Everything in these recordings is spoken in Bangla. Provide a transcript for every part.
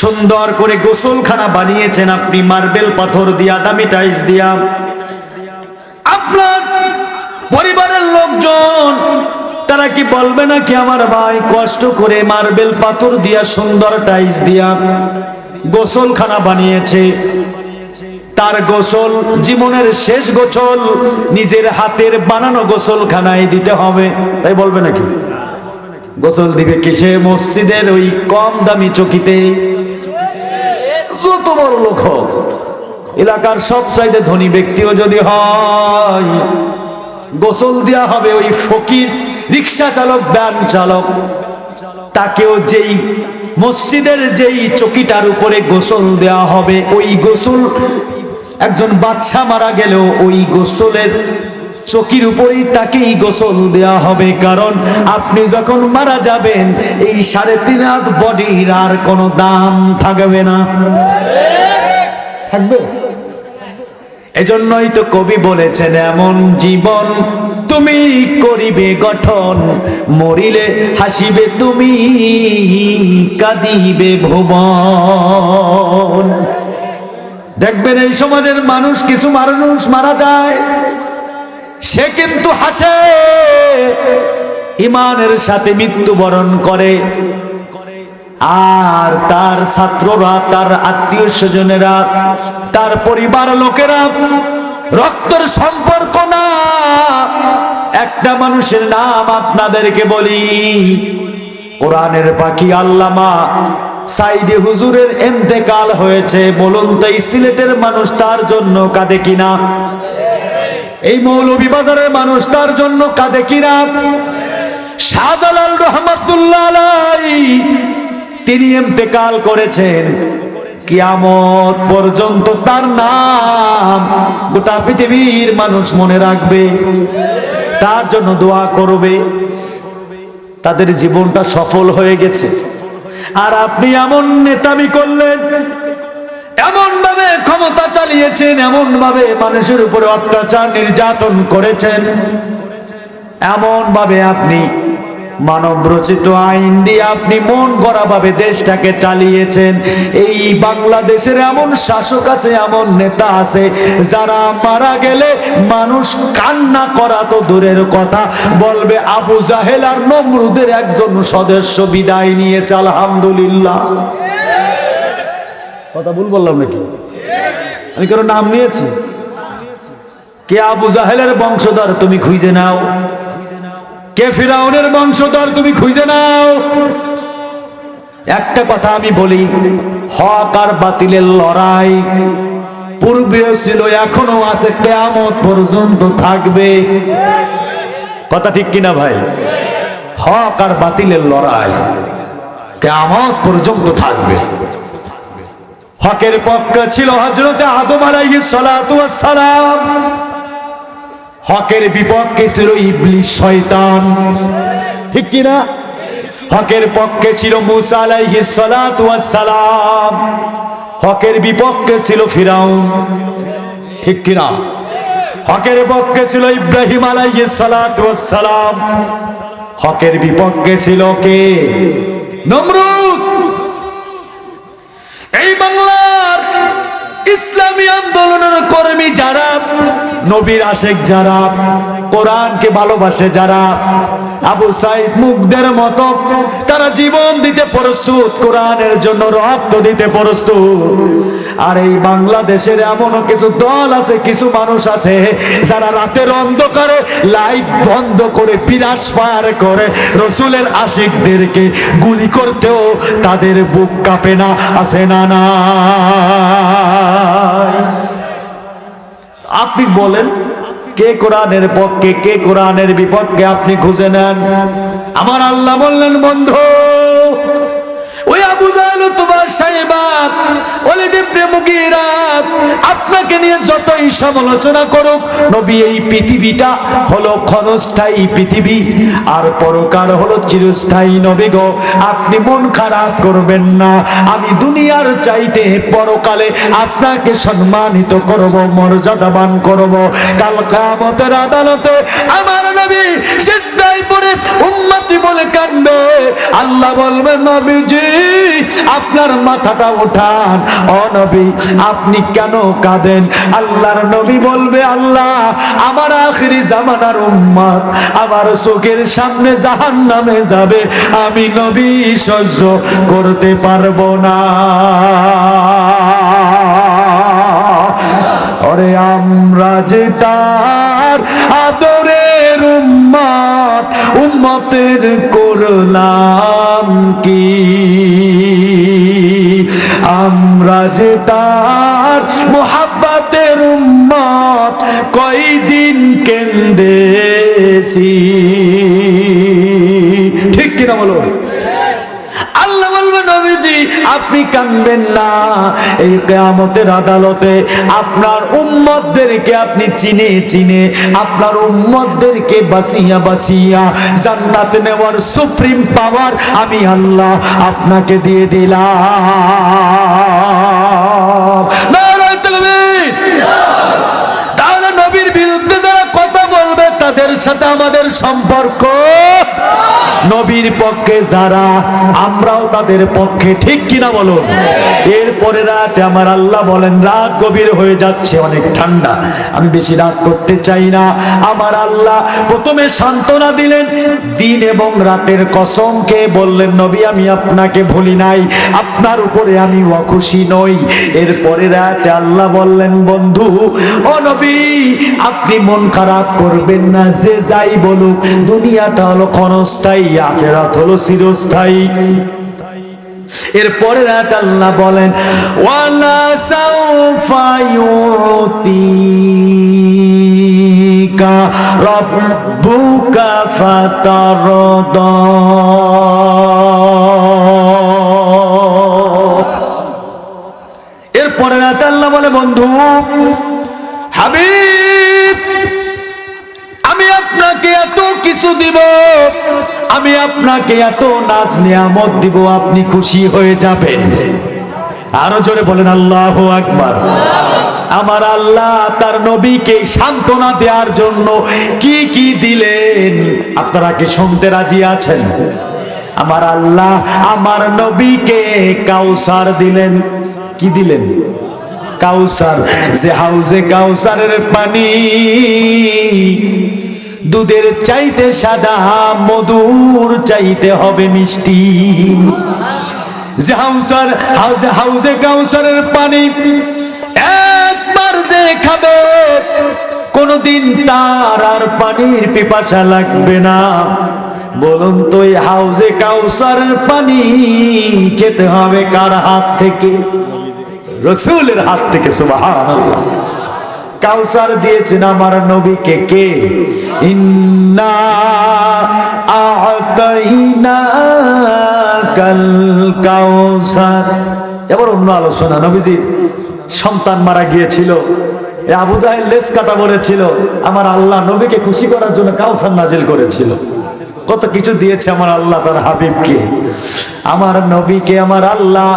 সুন্দর করে গোসলখানা বানিয়েছেন আপনি, মার্বেল পাথর দিয়া, দামি টাইলস দিয়া। আপনার পরিবারের লোকজন, তারা কি বলবে না কি আমার ভাই কষ্ট করে মার্বেল পাথর দিয়া, সুন্দর টাইস দিয়া গোসলখানা বানিয়েছে? তার গোসল জীবনের শেষ গোসল, নিজের হাতের বানানো গোসলখানায় দিতে হবে। তাই বলবে নাকি? গোসল দিবে কিসে? মসজিদের ওই কম দামি চকিতে। যত বড় লোক হোক, এলাকার সব চাইতে ধনী ব্যক্তিও যদি হয়, গোসল দেওয়া হবে ওই ফকির রিক্সা চালক ব্যান চালক। তাকেও যেই মসজিদের যেই চকিটার উপরে গোসল দেওয়া হবে, ওই গোসল একজন বাদশাহ মারা গেলেও ওই গোসলের চকির উপরেই তাকেই গোসল দেওয়া হবে কারণ আপনি যখন মারা যাবেন এই সাড়ে তিন হাত বডির আর কোনো দাম থাকবে না। থাকবে? এজন্যই তো কবি বলেছেন এমন জীবন তুমি করিবে গঠন মরিলে হাসিবে তুমি কাঁদিবে ভুবন। দেখবেন এই সমাজের মানুষ কিছু মানুষ মারা যায়। সে কিন্তু হাসে। ইমানের সাথে মৃত্যুবরণ করে। আর তার ছাত্ররা, তার আত্মীয় স্বজনেরা, তার পরিবার লোকেরা, রক্তের সম্পর্ক না। একটা মানুষের নাম আপনাদেরকে বলি, কোরআনের পাখি আল্লামা সাইদি হুজুরের এন্তেকাল হয়েছে। বলুন তো এই সিলেটের মানুষ তার জন্য কাঁদে কিনা? এই মৌলভীবাজারের মানুষ তার জন্য কাঁদে কিনা? শাহজালাল রহমতুল্লাহ তিনি এন্তেকাল করেছেন। কিয়ামত পর্যন্ত তার নাম গোটা পৃথিবীর মানুষ মনে রাখবে, তার জন্য দোয়া করবে। তাদের জীবনটা সফল হয়ে গেছে। আর আপনি এমন নেতামি করলেন এমন ভাবে ক্ষমতা চালিয়েছেন, এমন ভাবে মানুষের উপরে অত্যাচার নির্যাতন করেছেন। এমন ভাবে আপনি মানব রচিত আইন দিয়ে আপনি মন ভাবে দেশটাকে চালিয়েছেন। এই বাংলাদেশের এমন শাসক আছে, এমন নেতা আছে, যারা মারা গেলে মানুষ কান্না করা তো দূরের কথা। বলবে, আবু জাহেল আর নমরুদের একজন সদস্য বিদায় নিয়েছে, আলহামদুলিল্লাহ। কথা ভুল বললাম নাকি? আমি কারও নাম নিয়েছি? কে আবু জাহেলের বংশধর তুমি খুঁজে নাও। কে ফিরাউনের বংশধর তুমি খুঁজে নাও। একটা কথা আমি বলি, হক আর বাতিলের লড়াই পূর্বেও ছিল, এখনও আছে, কেয়ামত পর্যন্ত থাকবে। কথা ঠিক কিনা ভাই? হক আর বাতিলের লড়াই কেয়ামত পর্যন্ত থাকবে। হকের পক্ষে ছিল হজরতে আদম আলাইহিস সালাম। হকের বিপক্ষে ছিল ইবলিস শয়তান। ঠিক কি না হকের পক্ষে ছিল মুসা সালাম। হকের বিপক্ষে ছিল ফিরাউন। ঠিক কি না হকের পক্ষে ছিল ইব্রাহিম আলাইহিস সালাম। হকের বিপক্ষে ছিল কে? নমরুদ। এই বাংলার ইসলামী আন্দোলনের কর্মী যারা, নবীর আশেক যারা, কোরআনকে ভালোবাসে যারা, আবু সাইদ মুখদের মত, তারা জীবন দিতে প্রস্তুত, কোরআনের জন্য রক্ত দিতে প্রস্তুত। আর এই বাংলাদেশের এমন কিছু দল আছে, কিছু মানুষ আছে যারা রাতের অন্ধকারে লাইট বন্ধ করে বিনাশ পার করে রসুলের আশিকদেরকে গুলি করতেও তাদের বুক কাঁপে না, আছে না না আপনি বলেন, কে কোরআনের পক্ষে, কে কোরআনের বিপক্ষে আপনি খুঁজে নেন? আমার আল্লাহ বললেন, বন্ধু ওই আবু জাহেল তোমার সাহেবা ওলিদ ইবনে মুগীরা আপনাকে নিয়ে যতই সমালোচনা করুক, নবী এই পৃথিবীটা হলো ক্ষণস্থায়ী পৃথিবী, আর পরকাল হলো চিরস্থায়ী নবী গো। আপনি মন খারাপ করবেন না, আমি দুনিয়ার চাইতে পরকালে আপনাকে সম্মানিত করব মর্যাদাবান করব। কাল কিয়ামতের আদালতে আমার নবী সিজদায় পড়ে উম্মতি বলে কান্দে আল্লাহ বলবে নবীজি আপনার মাথাটা ওঠান ও নবী, আপনি কেন কাঁদেন? আল্লাহর নবী বলবে, আল্লাহ, আমার আখিরি জামানার উম্মত, আমার চোখের সামনে জাহান নামে যাবে। আমি নবী সহ্য করতে পারব না। আমরা যে তার উম্মতের করলাম কি? আমরা যে তার মোহাব্বাতের উম্মত কয়দিন কেন্দেছি ঠিক কিনা বলো? নবীজি, আপনি কানবেন না। এই কেয়ামতের আদালতে আপনার আপনি চিনে চিনে, আপনার বাসিয়া বাসিয়া জান্নাত নেওয়ার সুপ্রিম পাওয়ার আমি আল্লাহ আপনাকে দিয়ে দিলাম। তাহলে নবীর বিরুদ্ধে যারা কথা বলবে, তাদের সাথে আমাদের সম্পর্ক। নবীর পক্ষে যারা, আমরাও তাদের পক্ষে, ঠিক কিনা বলুন এরপরে রাতে আমার আল্লাহ বলেন, রাত গভীর হয়ে যাচ্ছে, অনেক ঠান্ডা। আমি বেশি রাত করতে চাই না। আমার আল্লাহ প্রথমে সান্ত্বনা দিলেন, দিন এবং রাতের কসমকে বললেন, নবী, আমি আপনাকে ভুলি নাই, আপনার উপরে আমি অখুশি নই। এরপরে রাতে আল্লাহ বললেন, বন্ধু, ও নবী, আপনি মন খারাপ করবেন না, যে যাই বলুক, দুনিয়াটা হলো ক্ষণস্থায়ী। আখেরাত হলো চিরস্থায়ী। এরপরে রাত আল্লাহ বলেন, ওয়ালা সাউফা ইউতিকা রাব্বুকা ফাতারদা। এরপরে রাতে আল্লাহ বলে, বন্ধু, হাবিব আমি আপনাকে এত কিছু দিব। আমি আপনাকে এত নাচ নিয়ামত দিব, আপনি খুশি হয়ে যাবেন। আরও জোরে বলেন, আল্লাহ আকবার। আমার আল্লাহ তার নবীকে সান্ত্বনা দেওয়ার জন্য কি কি দিলেন? আপনারা কি শুনতে রাজি আছেন? আমার আল্লাহ আমার নবীকে কাউসার দিলেন। কি দিলেন? কাউসার, যে হাউজে কাউসারের পানি। দুধের চাইতে সাদা, মধুর চাইতে হবে মিষ্টি। যে হাউজে হাউজে কাউসারের পানি একবার যে খাবে, কোনদিন তার আর পানির পিপাসা লাগবে না। বলুন তো, এই হাউজে কাউসারের পানি খেতে হবে কার হাত থেকে? রসুলের হাত থেকে, সুবহানাল্লাহ। কাউসার দিয়েছেন আমার নবীকে কে? ইন্না কাল কাউসার। এবার অন্য আলোচনা, নবীজি সন্তান মারা গিয়েছিল আবু জাহেল লেস কাটা বলেছিল, আমার আল্লাহ নবীকে খুশি করার জন্য কাউসার নাজিল করেছিল। কত কিছু দিয়েছে আমার আল্লাহ তার হাবিবকে। আমার নবীকে, আমার আল্লাহ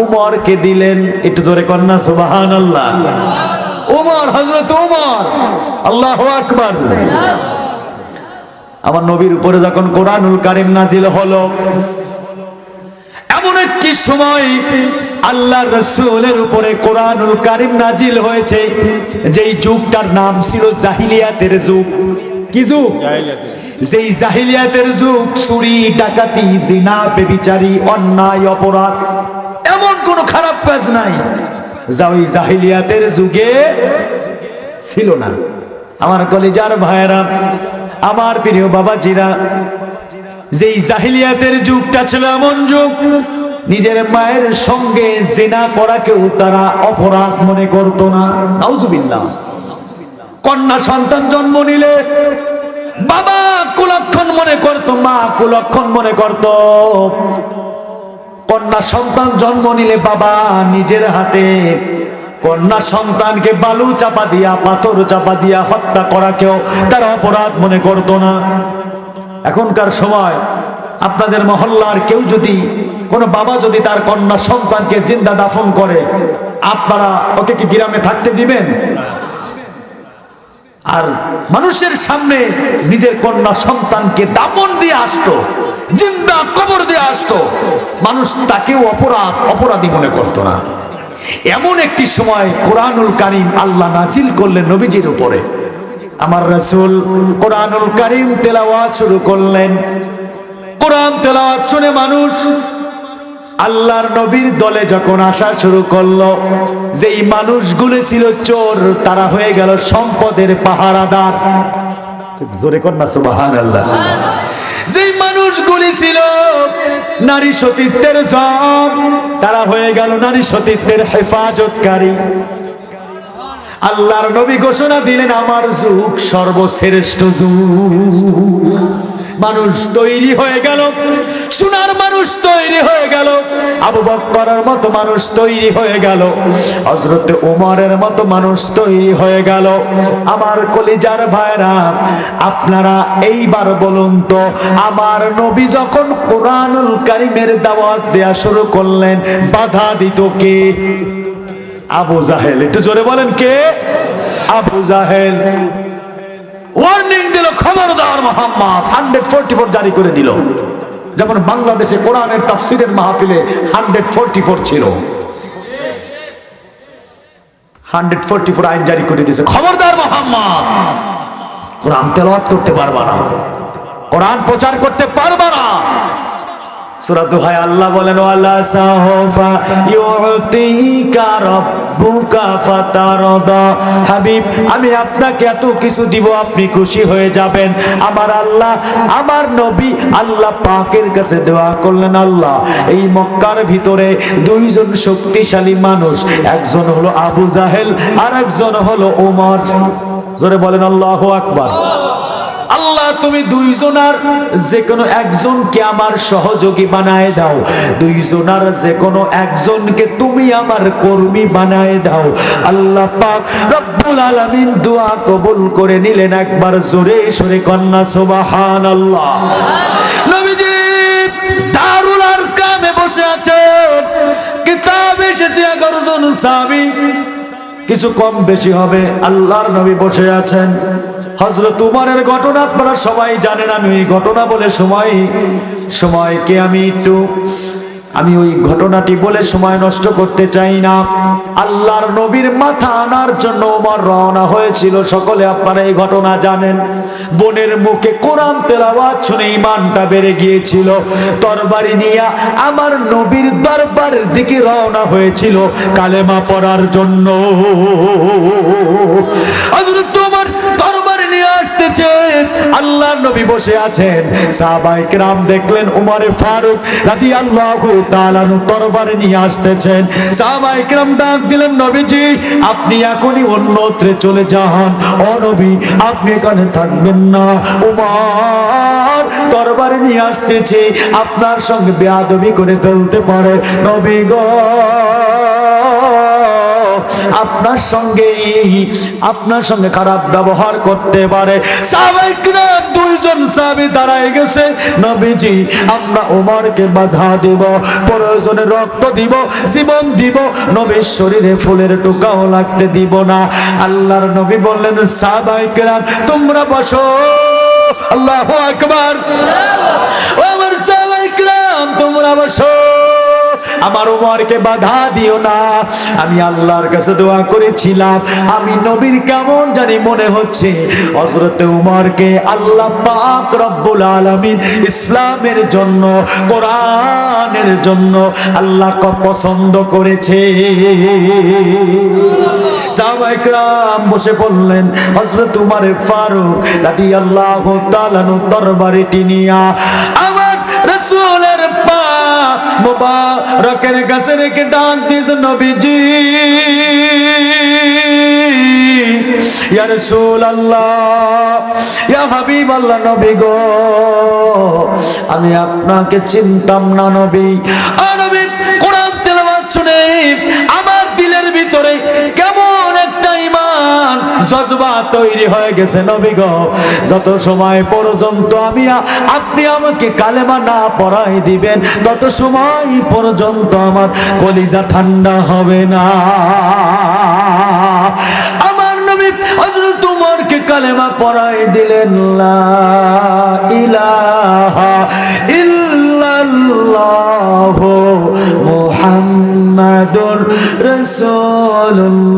উমরকে দিলেন। একটু জোরে কন্যা সুবাহান আল্লাহ উমর হজরত উমর আল্লাহ আকবার। আমার নবীর উপরে যখন কোরআনুল কারিম নাজিল হলো, এমন একটি সময় আল্লাহ রসুলের উপরে কোরআনুল কারিম নাজিল হয়েছে, যেই যুগটার নাম ছিল জাহিলিয়াতের যুগ। কি যুগ? যেই জাহিলিয়াতের যুগ, চুরি, ডাকাতি, জিনা, বেবিচারি, অন্যায়, অপরাধ, এমন কোনো খারাপ কাজ নাই। যা ওই জাহিলিয়াতের যুগে ছিল না। আমার কলিজার ভাইয়েরা, আমার প্রিয় বাবাজিরা, যেই জাহিলিয়াতের যুগটা ছিল এমন যুগ, নিজের মায়ের সঙ্গে জেনা করাকেও তারা অপরাধ মনে করতো না। কন্যা সন্তান জন্ম নিলে বাবা কুলক্ষণ মনে করত, মা কুলক্ষণ মনে করত। কন্যা সন্তান জন্ম নিলে বাবা নিজের হাতে। কন্যা সন্তানকে বালু চাপা দিয়া, পাথর চাপা দিয়া হত্যা করাকেও তারা অপরাধ মনে করত না। এখনকার সময় আপনাদের মহল্লার কেউ যদি, কোনো বাবা যদি তার কন্যা সন্তানকে জিন্দা দাফন করে, আপনারা ওকে কি গ্রামে থাকতে দিবেন? আর মানুষের সামনে নিজের কন্যা সন্তানকে দাপন দিয়ে আসতো। জিন্দা কবর দিয়ে আসতো। মানুষ তাকেও অপরাধ, অপরাধী মনে করতো না। এমন একটি সময় কোরআনুল কারিম আল্লাহ নাজিল করলেন নবীজির উপরে। আমার রাসূল কোরআনুল কারিম তেলাওয়াত শুরু করলেন। কোরআন তেলাওয়াত শুনে মানুষ আল্লাহর নবীর দলে যখন আসা শুরু করল, যেই মানুষগুলো ছিল চোর, তারা হয়ে গেল সম্পদের পাহারাদার। জোরে কর না সুবাহান আল্লাহ যেই মানুষগুলি ছিল নারী সতীত্বের জব তারা হয়ে গেল নারী সতীত্বের হেফাজতকারী। আল্লাহর নবী ঘোষণা দিলেন, আমার যুগ সর্বশ্রেষ্ঠ যুগ। মানুষ তৈরি হয়ে গেল, সোনার মানুষ তৈরি হয়ে গেল, আবু বক্করের মতো মানুষ তৈরি হয়ে গেল হজরত উমরের মতো মানুষ তৈরি হয়ে গেল। আমার কলিজার ভাইরা, আপনারা এইবার বলুন তো, আমার নবী যখন কোরআনুল কারিমের দাওয়াত দেয়া শুরু করলেন, বাধা দিত কে? আবু জাহেল। একটু জোরে বলেন কে? আবু জাহেল। ওয়ার্নিং দিল, খবরদার মোহাম্মদ হান্ড্রেড ফোরটি ফোর জারি করে দিল। যেমন বাংলাদেশে কোরআনের তাফসিরের মাহফিলে হান্ড্রেড ফোরটি ফোর ছিল। হান্ড্রেড ফোরটি ফোর আইন জারি করে দিয়েছে। খবরদার মোহাম্মদ, কোরআন তেলাওয়াত করতে পারবা না। কোরআন প্রচার করতে পারবা না। আল্লাহ বলেন সাহফা হাবিব, আমি আপনাকে এত কিছু দিব, আপনি খুশি হয়ে যাবেন। আমার আল্লাহ, আমার নবী আল্লাহ পাকের কাছে দোয়া করলেন, আল্লাহ, এই মক্কার ভিতরে দুইজন শক্তিশালী মানুষ, একজন হলো আবু জাহেল আর একজন হলো ওমর জোরে বলেন, আল্লাহু আকবার। তুমি দুইজনার যে কোনো একজনকে আমার সহযোগী বানায় দাও। দুইজনার যে কোনো একজনকে তুমি আমার কর্মী বানায় দাও। আল্লাহ পাক রব্বুল আলামিন দোয়া কবুল করে নিলেন একবার জোরে সরে কন্যা, সুবহানাল্লাহ। নবীজি দারুল আরকামে বসে আছেন। কিতাব এসেছে এগারো জন সাহাবী। কিছু কম বেশি হবে। আল্লাহর নবী বসে আছেন। হজরত উমারের ঘটনা আপনারা সবাই জানেন, আমি ওই ঘটনা বলে সময় সময়কে আমি একটু আমি ওই ঘটনাটি বলে সময় নষ্ট করতে চাই না। আল্লাহর নবীর মাথা আনার জন্য ওমর রওনা হয়েছিল, সকলে আপনারা এই ঘটনা জানেন। বোনের মুখে কোরআন তেলাওয়াত শুনে ইমানটা বেড়ে গিয়েছিল। তরবারি নিয়ে আমার নবীর দরবারের দিকে রওনা হয়েছিল কালেমা পড়ার জন্য। হযরত আল্লাহর নবী বসে আছেন। সাহাবায়ে কেরাম দেখলেন উমর ফারুক রাদিয়াল্লাহু তাআলা তরবারি নিয়ে আসতেছেন। সাহাবায়ে কেরাম ডাক দিলেন, নবীজি, আপনি এখনই অন্যত্রে চলে যান। ও নবী, আপনি এখানে থাকবেন না। উমর তরবারি নিয়ে আসতেছে, আপনার সঙ্গে বেয়াদবি করে ফেলতে পারে। নবী গো আপনার সঙ্গে আপনার সঙ্গে খারাপ ব্যবহার করতে পারে। দুইজন সাহাবী দাঁড়ায় গেছে। নবীজি, আমরা ওমরকে বাধা দেব, প্রয়োজনে রক্ত দিব, জীবন দিব, নবীর শরীরে ফুলের টুকাও লাগতে দিব না। আল্লাহর নবী বললেন সাহাবাইকরা তোমরা বসো। আল্লাহ আকবার। ও আমার সাহাবাইকরা তোমরা বসো। আমার উমরকে বাধা দিও না। আমি আল্লাহর কাছে দোয়া করেছিলাম। আমি নবীর কেমন জানি মনে হচ্ছে। হজরত উমরকে আল্লাহ পাক রব্বুল আলমিন ইসলামের জন্য, কোরআনের জন্য আল্লাহ পছন্দ করেছে। সাহবাইকরাম বসে বললেন হজরত উমার ফারুক রাদি আল্লাহ তালানু দরবারে টিনিয়া, আমার রসুল মোবারকের কাছে রেখে ডাক দিয়েছে নবীজি। ইয়া রাসূলুল্লাহ, ইয়া হাবিবাল্লাহ নবী গো, আমি আপনাকে চিনতাম না নবী। আর নবী, কোরআন তেলাওয়াত শুনে আমার দিলের ভিতরে জজবা তৈরি হয়ে গেছে নবী গো। যত সময় পর্যন্ত আমি আপনি আমাকে কালেমা না পড়াই দিবেন, তত সময় পর্যন্ত আমার কলিজা ঠান্ডা হবে না। আমার নবী হযরত উমরকে কালেমা পড়াই দিলেন, লা ইলাহা ইল্লা ইল্লাল্লাহ মুহাম্মাদুর রাসূলুল্লাহ।